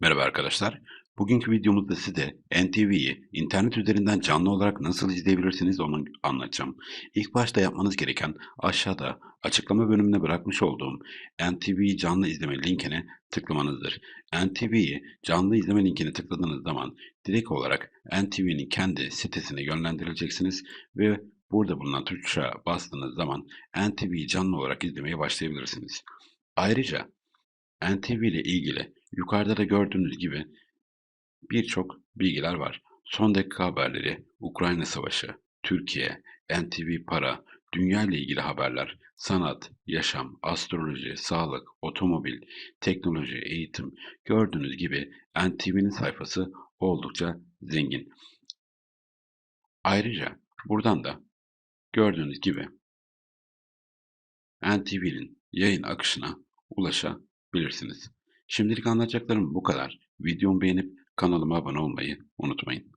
Merhaba arkadaşlar. Bugünkü videomuzda size NTV'yi internet üzerinden canlı olarak nasıl izleyebilirsiniz onu anlatacağım. İlk başta yapmanız gereken aşağıda açıklama bölümüne bırakmış olduğum NTV canlı izleme linkine tıklamanızdır. NTV'yi canlı izleme linkine tıkladığınız zaman direkt olarak NTV'nin kendi sitesine yönlendirileceksiniz ve burada bulunan tuşa bastığınız zaman NTV'yi canlı olarak izlemeye başlayabilirsiniz. Ayrıca NTV ile ilgili yukarıda da gördüğünüz gibi birçok bilgiler var. Son dakika haberleri, Ukrayna Savaşı, Türkiye, NTV Para, dünya ile ilgili haberler, sanat, yaşam, astroloji, sağlık, otomobil, teknoloji, eğitim. Gördüğünüz gibi NTV'nin sayfası oldukça zengin. Ayrıca buradan da gördüğünüz gibi NTV'nin yayın akışına ulaşabilirsiniz. Şimdilik anlatacaklarım bu kadar. Videomu beğenip kanalıma abone olmayı unutmayın.